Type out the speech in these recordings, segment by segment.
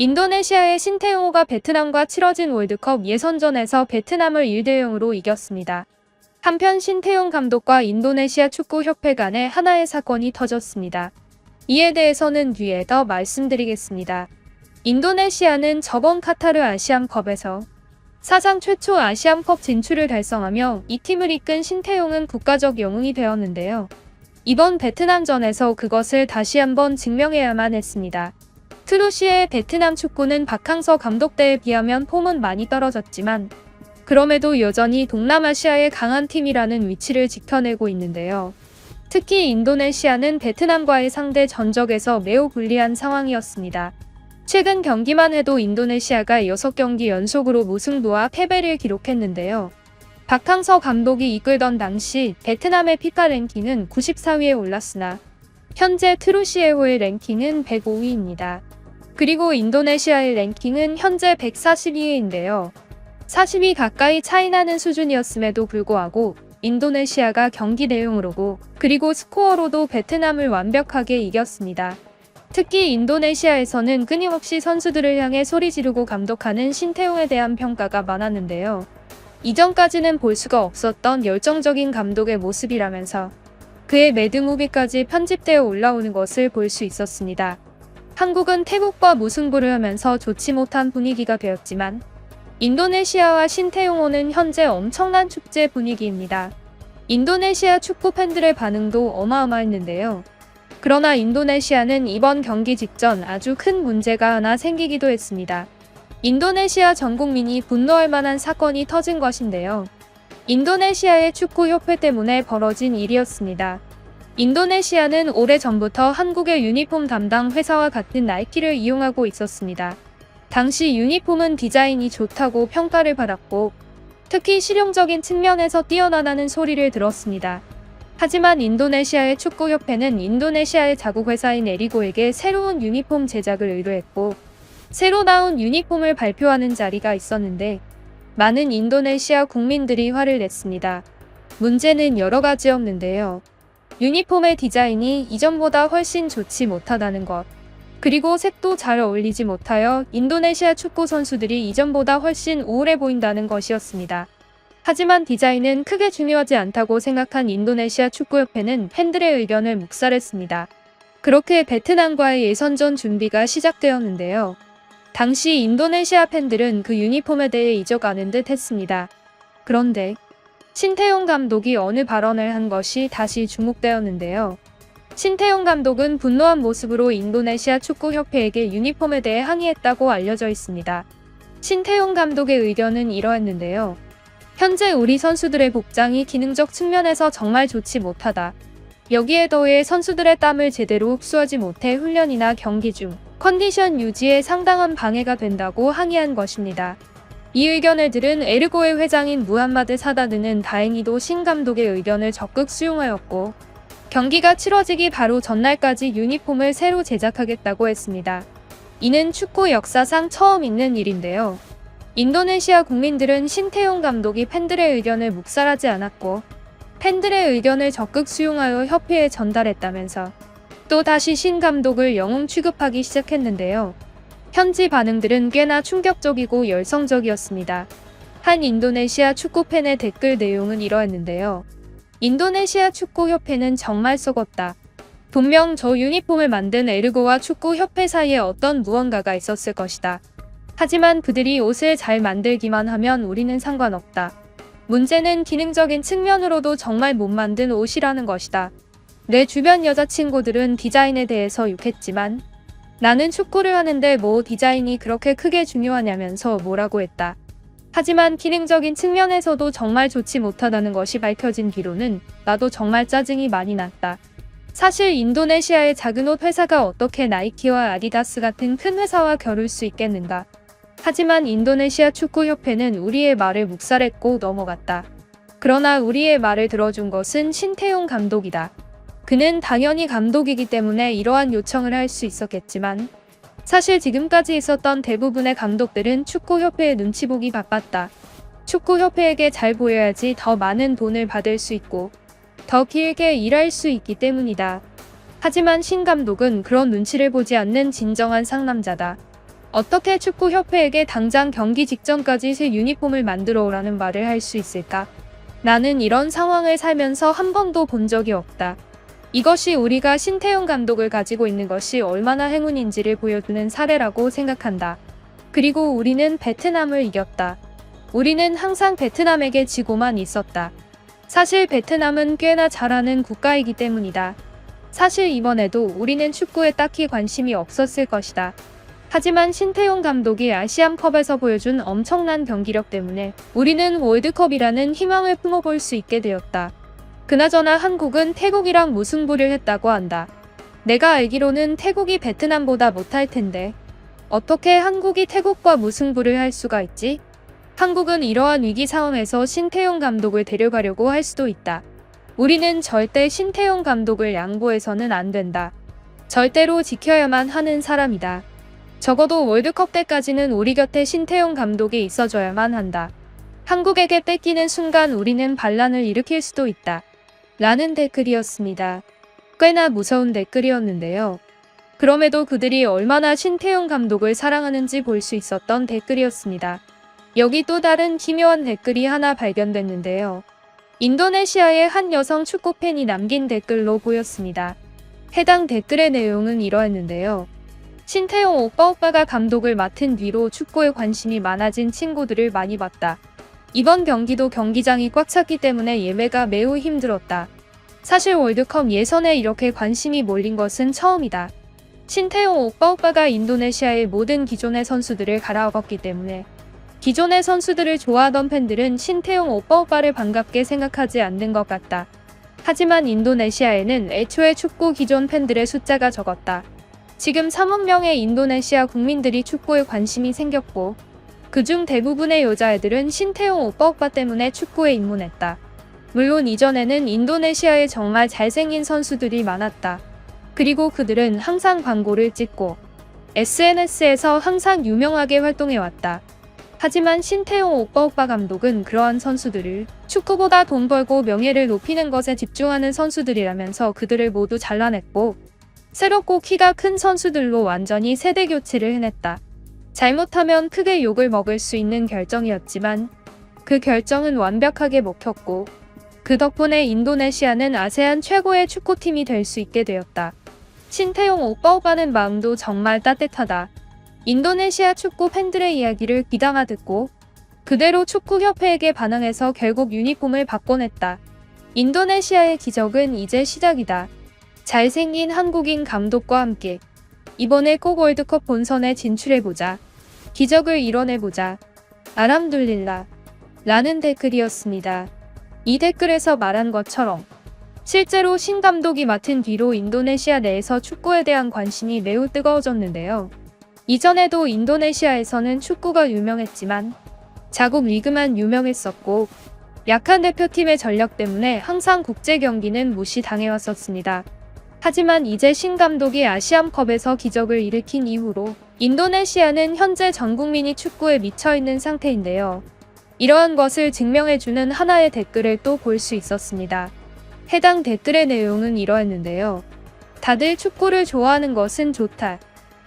인도네시아의 신태용호가 베트남과 치러진 월드컵 예선전에서 베트남을 1대0으로 이겼습니다. 한편 신태용 감독과 인도네시아 축구협회 간에 하나의 사건이 터졌습니다. 이에 대해서는 뒤에 더 말씀드리겠습니다. 인도네시아는 저번 카타르 아시안컵에서 사상 최초 아시안컵 진출을 달성하며 이 팀을 이끈 신태용은 국가적 영웅이 되었는데요. 이번 베트남전에서 그것을 다시 한번 증명해야만 했습니다. 트루시의 베트남 축구는 박항서 감독 때에 비하면 폼은 많이 떨어졌지만 그럼에도 여전히 동남아시아의 강한 팀이라는 위치를 지켜내고 있는데요. 특히 인도네시아는 베트남과의 상대 전적에서 매우 불리한 상황이었습니다. 최근 경기만 해도 인도네시아가 6경기 연속으로 무승부와 패배를 기록했는데요. 박항서 감독이 이끌던 당시 베트남의 피파 랭킹은 94위에 올랐으나 현재 트루시에호의 랭킹은 105위입니다. 그리고 인도네시아의 랭킹은 현재 142위인데요. 40위 가까이 차이나는 수준이었음에도 불구하고 인도네시아가 경기 내용으로고 그리고 스코어로도 베트남을 완벽하게 이겼습니다. 특히 인도네시아에서는 끊임없이 선수들을 향해 소리 지르고 감독하는 신태용에 대한 평가가 많았는데요. 이전까지는 볼 수가 없었던 열정적인 감독의 모습이라면서 그의 매드무비까지 편집되어 올라오는 것을 볼 수 있었습니다. 한국은 태국과 무승부를 하면서 좋지 못한 분위기가 되었지만 인도네시아와 신태용호는 현재 엄청난 축제 분위기입니다. 인도네시아 축구 팬들의 반응도 어마어마했는데요. 그러나 인도네시아는 이번 경기 직전 아주 큰 문제가 하나 생기기도 했습니다. 인도네시아 전 국민이 분노할 만한 사건이 터진 것인데요. 인도네시아의 축구협회 때문에 벌어진 일이었습니다. 인도네시아는 오래전부터 한국의 유니폼 담당 회사와 같은 나이키를 이용하고 있었습니다. 당시 유니폼은 디자인이 좋다고 평가를 받았고 특히 실용적인 측면에서 뛰어나다는 소리를 들었습니다. 하지만 인도네시아의 축구협회는 인도네시아의 자국 회사인 에리고에게 새로운 유니폼 제작을 의뢰했고 새로 나온 유니폼을 발표하는 자리가 있었는데 많은 인도네시아 국민들이 화를 냈습니다. 문제는 여러 가지였는데요. 유니폼의 디자인이 이전보다 훨씬 좋지 못하다는 것. 그리고 색도 잘 어울리지 못하여 인도네시아 축구 선수들이 이전보다 훨씬 우울해 보인다는 것이었습니다. 하지만 디자인은 크게 중요하지 않다고 생각한 인도네시아 축구협회는 팬들의 의견을 묵살했습니다. 그렇게 베트남과의 예선전 준비가 시작되었는데요. 당시 인도네시아 팬들은 그 유니폼에 대해 잊어가는 듯 했습니다. 그런데 신태용 감독이 어느 발언을 한 것이 다시 주목되었는데요. 신태용 감독은 분노한 모습으로 인도네시아 축구협회에게 유니폼에 대해 항의했다고 알려져 있습니다. 신태용 감독의 의견은 이러했는데요. 현재 우리 선수들의 복장이 기능적 측면에서 정말 좋지 못하다. 여기에 더해 선수들의 땀을 제대로 흡수하지 못해 훈련이나 경기 중 컨디션 유지에 상당한 방해가 된다고 항의한 것입니다. 이 의견을 들은 에르고의 회장인 무함마드 사다드는 다행히도 신 감독의 의견을 적극 수용하였고 경기가 치러지기 바로 전날까지 유니폼을 새로 제작하겠다고 했습니다. 이는 축구 역사상 처음 있는 일인데요. 인도네시아 국민들은 신태용 감독이 팬들의 의견을 묵살하지 않았고 팬들의 의견을 적극 수용하여 협회에 전달했다면서 또 다시 신 감독을 영웅 취급하기 시작했는데요. 현지 반응들은 꽤나 충격적이고 열성적이었습니다. 한 인도네시아 축구 팬의 댓글 내용은 이러했는데요. 인도네시아 축구협회는 정말 썩었다. 분명 저 유니폼을 만든 에르고와 축구협회 사이에 어떤 무언가가 있었을 것이다. 하지만 그들이 옷을 잘 만들기만 하면 우리는 상관없다. 문제는 기능적인 측면으로도 정말 못 만든 옷이라는 것이다. 내 주변 여자친구들은 디자인에 대해서 욕했지만 나는 축구를 하는데 뭐 디자인이 그렇게 크게 중요하냐면서 뭐라고 했다. 하지만 기능적인 측면에서도 정말 좋지 못하다는 것이 밝혀진 뒤로는 나도 정말 짜증이 많이 났다. 사실 인도네시아의 작은 옷 회사가 어떻게 나이키와 아디다스 같은 큰 회사와 겨룰 수 있겠는가. 하지만 인도네시아 축구협회는 우리의 말을 묵살했고 넘어갔다. 그러나 우리의 말을 들어준 것은 신태용 감독이다. 그는 당연히 감독이기 때문에 이러한 요청을 할 수 있었겠지만 사실 지금까지 있었던 대부분의 감독들은 축구협회의 눈치 보기 바빴다. 축구협회에게 잘 보여야지 더 많은 돈을 받을 수 있고 더 길게 일할 수 있기 때문이다. 하지만 신 감독은 그런 눈치를 보지 않는 진정한 상남자다. 어떻게 축구협회에게 당장 경기 직전까지 새 유니폼을 만들어 오라는 말을 할 수 있을까? 나는 이런 상황을 살면서 한 번도 본 적이 없다. 이것이 우리가 신태용 감독을 가지고 있는 것이 얼마나 행운인지를 보여주는 사례라고 생각한다. 그리고 우리는 베트남을 이겼다. 우리는 항상 베트남에게 지고만 있었다. 사실 베트남은 꽤나 잘하는 국가이기 때문이다. 사실 이번에도 우리는 축구에 딱히 관심이 없었을 것이다. 하지만 신태용 감독이 아시안컵에서 보여준 엄청난 경기력 때문에 우리는 월드컵이라는 희망을 품어볼 수 있게 되었다. 그나저나 한국은 태국이랑 무승부를 했다고 한다. 내가 알기로는 태국이 베트남보다 못할 텐데 어떻게 한국이 태국과 무승부를 할 수가 있지? 한국은 이러한 위기 상황에서 신태용 감독을 데려가려고 할 수도 있다. 우리는 절대 신태용 감독을 양보해서는 안 된다. 절대로 지켜야만 하는 사람이다. 적어도 월드컵 때까지는 우리 곁에 신태용 감독이 있어줘야만 한다. 한국에게 뺏기는 순간 우리는 반란을 일으킬 수도 있다. 라는 댓글이었습니다. 꽤나 무서운 댓글이었는데요. 그럼에도 그들이 얼마나 신태용 감독을 사랑하는지 볼 수 있었던 댓글이었습니다. 여기 또 다른 기묘한 댓글이 하나 발견됐는데요. 인도네시아의 한 여성 축구 팬이 남긴 댓글로 보였습니다. 해당 댓글의 내용은 이러했는데요. 신태용 오빠 오빠가 감독을 맡은 뒤로 축구에 관심이 많아진 친구들을 많이 봤다. 이번 경기도 경기장이 꽉 찼기 때문에 예매가 매우 힘들었다. 사실 월드컵 예선에 이렇게 관심이 몰린 것은 처음이다. 신태용 오빠 오빠가 인도네시아의 모든 기존의 선수들을 갈아엎었기 때문에 기존의 선수들을 좋아하던 팬들은 신태용 오빠 오빠를 반갑게 생각하지 않는 것 같다. 하지만 인도네시아에는 애초에 축구 기존 팬들의 숫자가 적었다. 지금 3억 명의 인도네시아 국민들이 축구에 관심이 생겼고 그중 대부분의 여자애들은 신태용 오빠 오빠 때문에 축구에 입문했다. 물론 이전에는 인도네시아에 정말 잘생긴 선수들이 많았다. 그리고 그들은 항상 광고를 찍고 SNS에서 항상 유명하게 활동해왔다. 하지만 신태용 오빠 오빠 감독은 그러한 선수들을 축구보다 돈 벌고 명예를 높이는 것에 집중하는 선수들이라면서 그들을 모두 잘라냈고 새롭고 키가 큰 선수들로 완전히 세대 교체를 해냈다. 잘못하면 크게 욕을 먹을 수 있는 결정이었지만 그 결정은 완벽하게 먹혔고 그 덕분에 인도네시아는 아세안 최고의 축구팀이 될 수 있게 되었다. 신태용 오빠 오빠는 마음도 정말 따뜻하다. 인도네시아 축구 팬들의 이야기를 귀담아 듣고 그대로 축구협회에게 반항해서 결국 유니폼을 바꿔냈다. 인도네시아의 기적은 이제 시작이다. 잘생긴 한국인 감독과 함께 이번에 꼭 월드컵 본선에 진출해보자. 기적을 이뤄내보자. 아람둘릴라. 라는 댓글이었습니다. 이 댓글에서 말한 것처럼 실제로 신 감독이 맡은 뒤로 인도네시아 내에서 축구에 대한 관심이 매우 뜨거워졌는데요. 이전에도 인도네시아에서는 축구가 유명했지만 자국 리그만 유명했었고 약한 대표팀의 전력 때문에 항상 국제 경기는 무시당해왔었습니다. 하지만 이제 신 감독이 아시안컵에서 기적을 일으킨 이후로 인도네시아는 현재 전 국민이 축구에 미쳐있는 상태인데요. 이러한 것을 증명해주는 하나의 댓글을 또 볼 수 있었습니다. 해당 댓글의 내용은 이러했는데요. 다들 축구를 좋아하는 것은 좋다.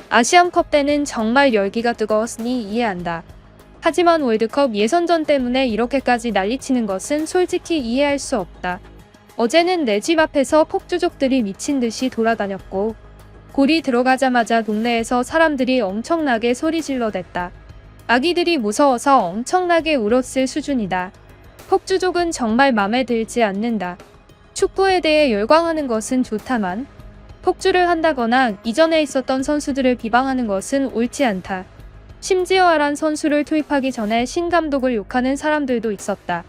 아시안컵 때는 정말 열기가 뜨거웠으니 이해한다. 하지만 월드컵 예선전 때문에 이렇게까지 난리치는 것은 솔직히 이해할 수 없다. 어제는 내 집 앞에서 폭주족들이 미친 듯이 돌아다녔고, 골이 들어가자마자 동네에서 사람들이 엄청나게 소리 질러댔다. 아기들이 무서워서 엄청나게 울었을 수준이다. 폭주족은 정말 맘에 들지 않는다. 축구에 대해 열광하는 것은 좋다만, 폭주를 한다거나 이전에 있었던 선수들을 비방하는 것은 옳지 않다. 심지어 아란 선수를 투입하기 전에 신 감독을 욕하는 사람들도 있었다.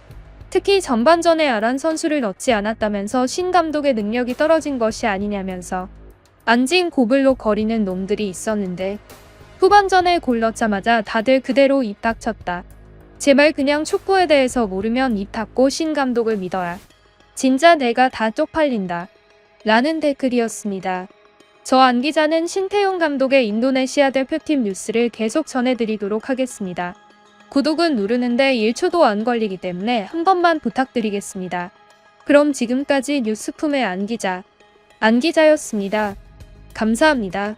특히 전반전에 아란 선수를 넣지 않았다면서 신 감독의 능력이 떨어진 것이 아니냐면서 안진 고블로 거리는 놈들이 있었는데 후반전에 골 넣자마자 다들 그대로 입 닥쳤다. 제발 그냥 축구에 대해서 모르면 입 닫고 신 감독을 믿어라. 진짜 내가 다 쪽팔린다. 라는 댓글이었습니다. 저 안 기자는 신태용 감독의 인도네시아 대표팀 뉴스를 계속 전해드리도록 하겠습니다. 구독은 누르는데 1초도 안 걸리기 때문에 한 번만 부탁드리겠습니다. 그럼 지금까지 뉴스품의 안기자, 안기자였습니다. 감사합니다.